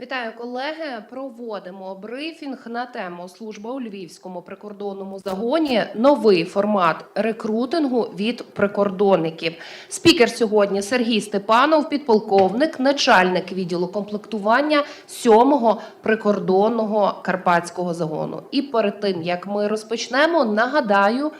Вітаю, колеги. Проводимо брифінг на тему служба у львівському прикордонному загоні. Новий формат рекрутингу від прикордонників. Спікер сьогодні Сергій Степанов, підполковник, начальник відділу комплектування 7-го прикордонного карпатського загону. І перед тим як ми розпочнемо, нагадаю.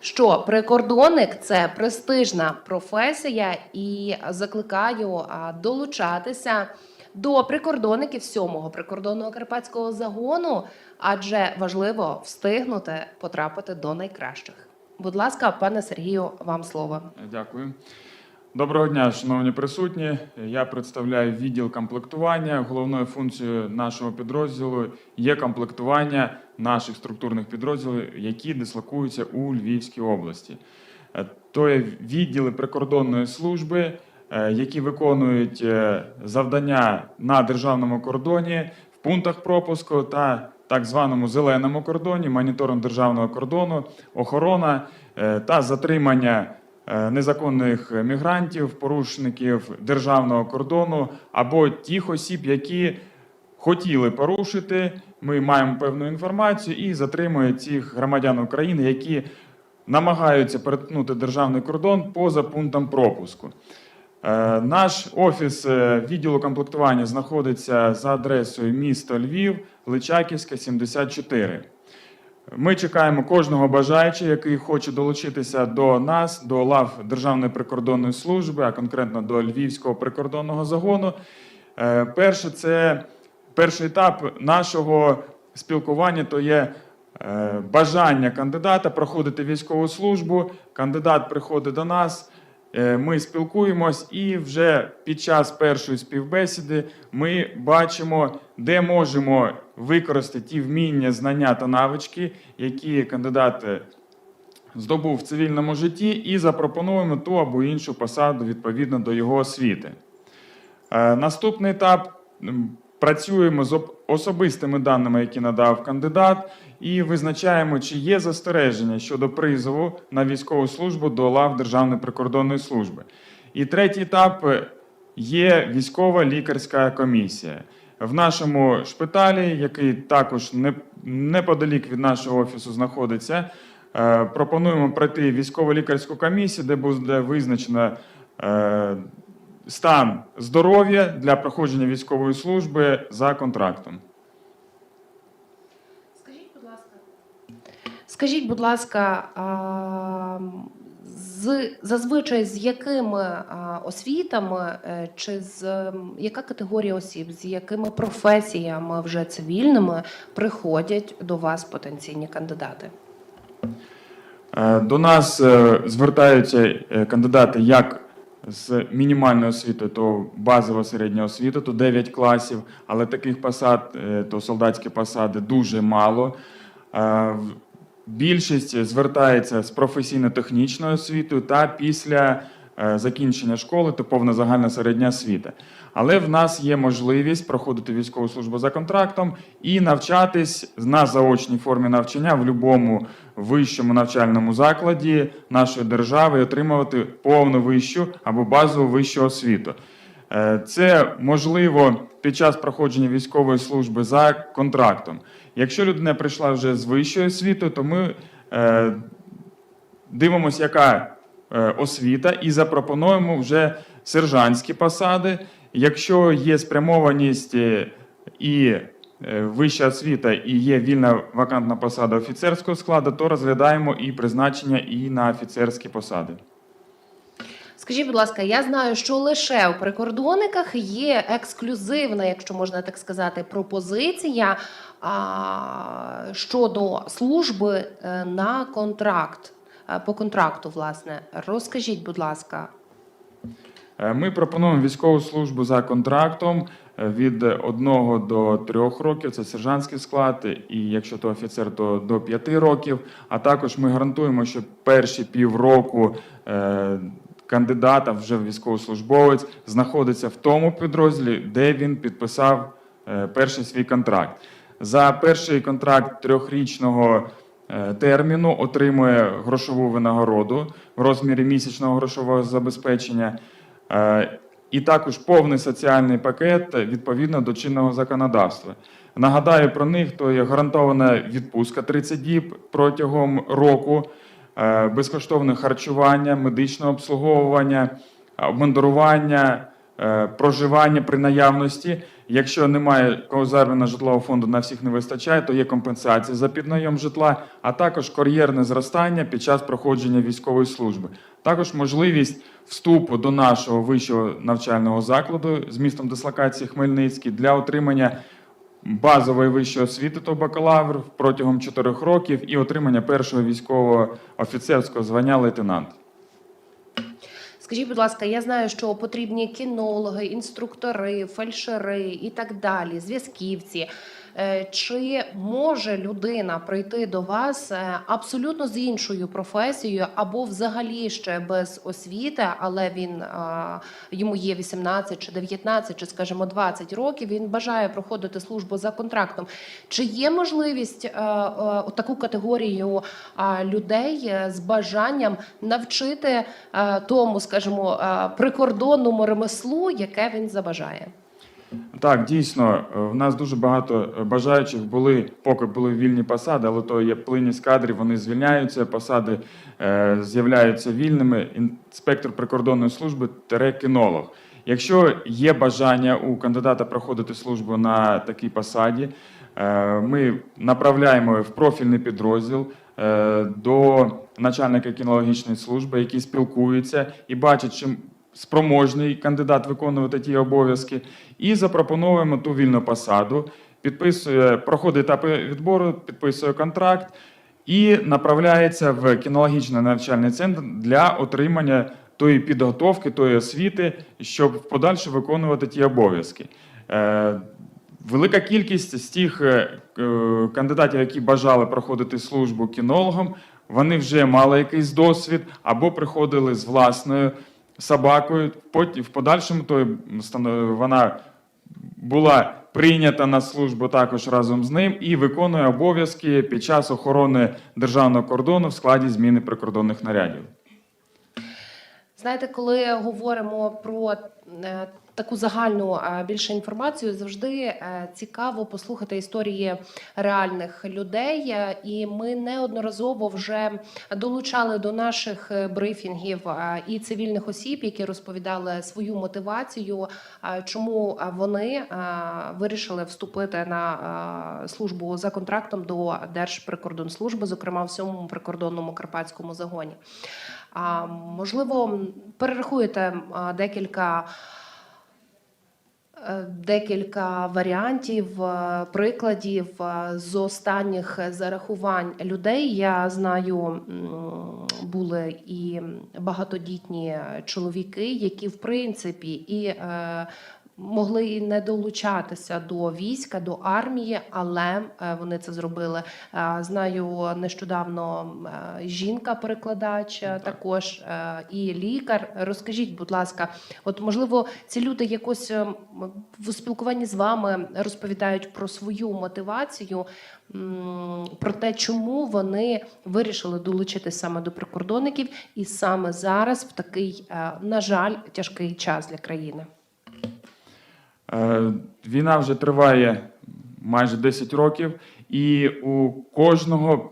Що прикордонник це престижна професія, і закликаю долучатися до прикордонників сьомого прикордонного карпатського загону, адже важливо встигнути потрапити до найкращих. Будь ласка, пане Сергію, вам слово. Дякую. Доброго дня, шановні присутні. Я представляю відділ комплектування. Головною функцією нашого підрозділу є комплектування наших структурних підрозділів, які дислокуються у Львівській області. Е, То є відділи прикордонної служби, які виконують е, завдання на державному кордоні в пунктах пропуску та так званому зеленому кордоні, моніторинг державного кордону, охорона е, та затримання е, незаконних мігрантів, порушників державного кордону або тих осіб, які хотіли порушити. Ми маємо певну інформацію і затримуємо цих громадян України, які намагаються перетнути державний кордон поза пунктом пропуску. Е, Наш офіс е, відділу комплектування знаходиться за адресою місто Львів, Личаківська, 74. Ми чекаємо кожного бажаючого, який хоче долучитися до нас, до лав Державної прикордонної служби, а конкретно до Львівського прикордонного загону. Е, Перше, це перший етап нашого спілкування то є бажання кандидата проходити військову службу. Кандидат приходить до нас. Е, Ми спілкуємось, і вже під час першої співбесіди ми бачимо, де можемо використати ті вміння, знання та навички, які кандидат е, здобув в цивільному житті, і запропонуємо ту або іншу посаду відповідно до його освіти. Е, Наступний етап працюємо з особистими даними, які надав кандидат, і визначаємо, чи є застереження щодо призову на військову службу до лав Державної прикордонної служби. І третій етап е, є військова лікарська комісія. В нашому шпиталі, який також неподалік від нашого офісу знаходиться, е, пропонуємо пройти військово-лікарську комісію, де буде визначено е, стан здоров'я для проходження військової служби за контрактом. Скажіть, будь ласка. Скажіть, будь ласка, з, зазвичай з якими освітами е, чи з яка категорія осіб, з якими професіями вже цивільними приходять до вас потенційні кандидати? Е, До нас е, звертаються кандидати як з мінімальною освітою, то базова середня освіта, то 9 класів, але таких посад, то солдатські посади дуже мало. Більшість звертається з професійно-технічною освітою та після е, закінчення школи, то повна загальна середня освіта. Але в нас є можливість проходити військову службу за контрактом і навчатись на заочній формі навчання в будь-якому вищому навчальному закладі нашої держави і отримувати повну вищу або базову вищу освіту. Е, Це можливо під час проходження військової служби за контрактом. Якщо людина прийшла вже з вищою освітою, то ми е, дивимося, яка е, освіта, і запропонуємо вже сержантські посади. Якщо є спрямованість і вища освіта і є вільна вакантна посада офіцерського складу, то розглядаємо і призначення і на офіцерські посади. Скажіть, будь ласка, я знаю, що лише у прикордонниках є ексклюзивна, якщо можна так сказати, пропозиція а, щодо служби е, на контракт е, по контракту. Власне, розкажіть, будь ласка. Е, Ми пропонуємо військову службу за контрактом від 1 до 3 років. Це сержантський склад, і якщо то офіцер, то до 5 років. А також ми гарантуємо, що перші півроку кандидата, вже військовослужбовець, знаходиться в тому підрозділі, де він підписав е, перший свій контракт. За перший контракт трьохрічного е, терміну отримує грошову винагороду в розмірі місячного грошового забезпечення. Е, і також повний соціальний пакет відповідно до чинного законодавства. Нагадаю про них, то є гарантована відпустка 30 діб протягом року, безкоштовне харчування, медичне обслуговування, обмундирування, е, проживання при наявності. Якщо немає козарвина житлового фонду на всіх не вистачає, то є компенсація за піднайом житла, а також кар'єрне зростання під час проходження військової служби. Також можливість вступу до нашого вищого навчального закладу з містом дислокації Хмельницький для отримання базової вищої освіти то бакалавр протягом 4 років і отримання першого військового офіцерського звання лейтенант. Скажіть, будь ласка, я знаю, що потрібні кінологи, інструктори, фельдшери і так далі, зв'язківці. Е, Чи може людина прийти до вас е, абсолютно з іншою професією або взагалі ще без освіти, але він йому є 18 чи 19, чи скажімо 20 років. Він бажає проходити службу за контрактом. Чи є можливість е, е, таку категорію людей е, з бажанням навчити е, тому, скажімо, е, прикордонному ремеслу, яке він забажає? Так, дійсно, е, в нас дуже багато е, бажаючих були, поки були вільні посади, але то є плинність кадрів, вони звільняються, посади е, з'являються вільними. Інспектор прикордонної служби тере кінолог. Якщо є бажання у кандидата проходити службу на такій посаді, е, ми направляємо в профільний підрозділ е, до начальника кінологічної служби, який спілкується і бачить, чим спроможний кандидат виконувати ті обов'язки, і запропонуємо ту вільну посаду, підписує, проходить етапи відбору, підписує контракт і направляється в кінологічний навчальний центр для отримання тої підготовки, тої освіти, щоб в подальше виконувати ті обов'язки. Е, Велика кількість з тих е, е, кандидатів, які бажали проходити службу кінологом, вони вже мали якийсь досвід або приходили з власною собакою. Потім в подальшому то станов- вона була прийнята на службу також разом з ним і виконує обов'язки під час охорони державного кордону в складі зміни прикордонних нарядів. Знаєте, коли говоримо про е, таку загальну е, більше інформацію, завжди е, цікаво послухати історії реальних людей. І ми неодноразово вже долучали до наших брифінгів і цивільних осіб, які розповідали свою мотивацію, чому вони вирішили вступити на службу за контрактом до Держприкордонслужби, зокрема в сьомому прикордонному карпатському загоні. А можливо, перерахуєте декілька. е, Декілька варіантів, е, прикладів е, з останніх зарахувань людей. Я знаю, були і багатодітні чоловіки, які в принципі і могли і не долучатися до війська, до армії, але е, вони це зробили. Е, Знаю нещодавно е, жінка-перекладач е, також е, і лікар. Розкажіть, будь ласка, от можливо, ці люди якось е, в спілкуванні з вами розповідають про свою мотивацію, про те, чому вони вирішили долучитись саме до прикордонників, і саме зараз в такий, на жаль, тяжкий час для країни. Е, Війна вже триває майже 10 років, і у кожного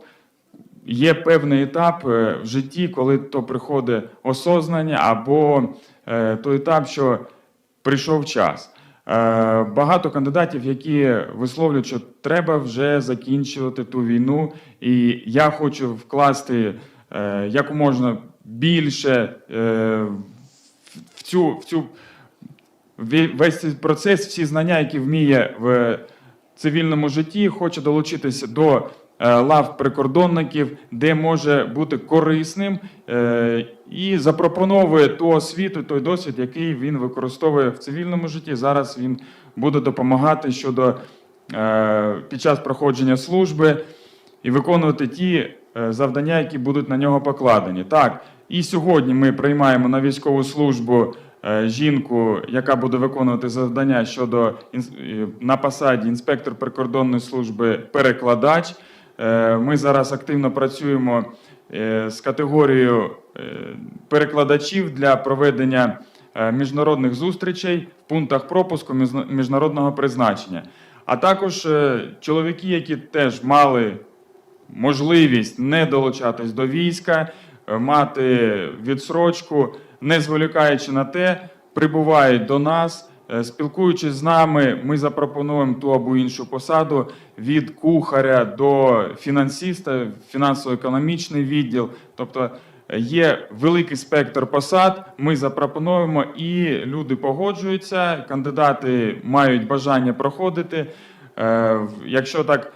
є певний етап е, в житті, коли то приходить осознання, або е, той етап, що прийшов час. Багато кандидатів, які висловлюють, що треба вже закінчувати ту війну, і я хочу вкласти е, якомога більше в цю, в цю весь цей процес, всі знання, які вміє в цивільному житті, хоче долучитися до е, лав прикордонників, де може бути корисним е, і запропоновує ту освіту, той досвід, який він використовує в цивільному житті. Зараз він буде допомагати щодо е, під час проходження служби і виконувати ті е, завдання, які будуть на нього покладені. Так, і сьогодні ми приймаємо на військову службу е, жінку, яка буде виконувати завдання щодо е, на посаді інспектор прикордонної служби перекладач. Е, Ми зараз активно працюємо е, з категорією е, перекладачів для проведення е, міжнародних зустрічей в пунктах пропуску міжнародного призначення. А також е, чоловіки, які теж мали можливість не долучатись до війська, е, мати відсрочку, не зволікаючи на те, прибувають до нас. Е, Спілкуючись з нами, ми запропонуємо ту або іншу посаду від кухаря до фінансиста, фінансово-економічний відділ. Тобто е, є великий спектр посад. Ми запропонуємо, і люди погоджуються. Кандидати мають бажання проходити. Е, Якщо так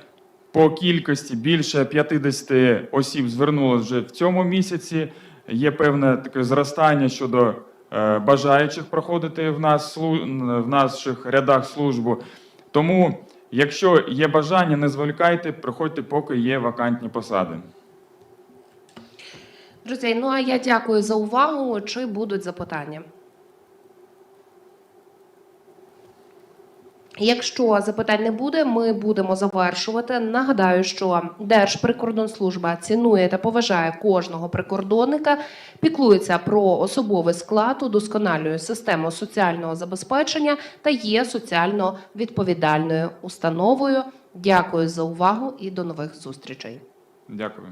по кількості більше 50 осіб звернулося вже в цьому місяці. Є певне таке зростання щодо е, бажаючих проходити в нас в наших рядах службу. Тому, якщо є бажання, не зволікайте, приходьте, поки є вакантні посади. Друзі, ну а я дякую за увагу. Чи будуть запитання? Якщо запитань не буде, ми будемо завершувати. Нагадаю, що Держприкордонслужба цінує та поважає кожного прикордонника, піклується про особовий склад, удосконалює систему соціального забезпечення та є соціально відповідальною установою. Дякую за увагу і до нових зустрічей. Дякую.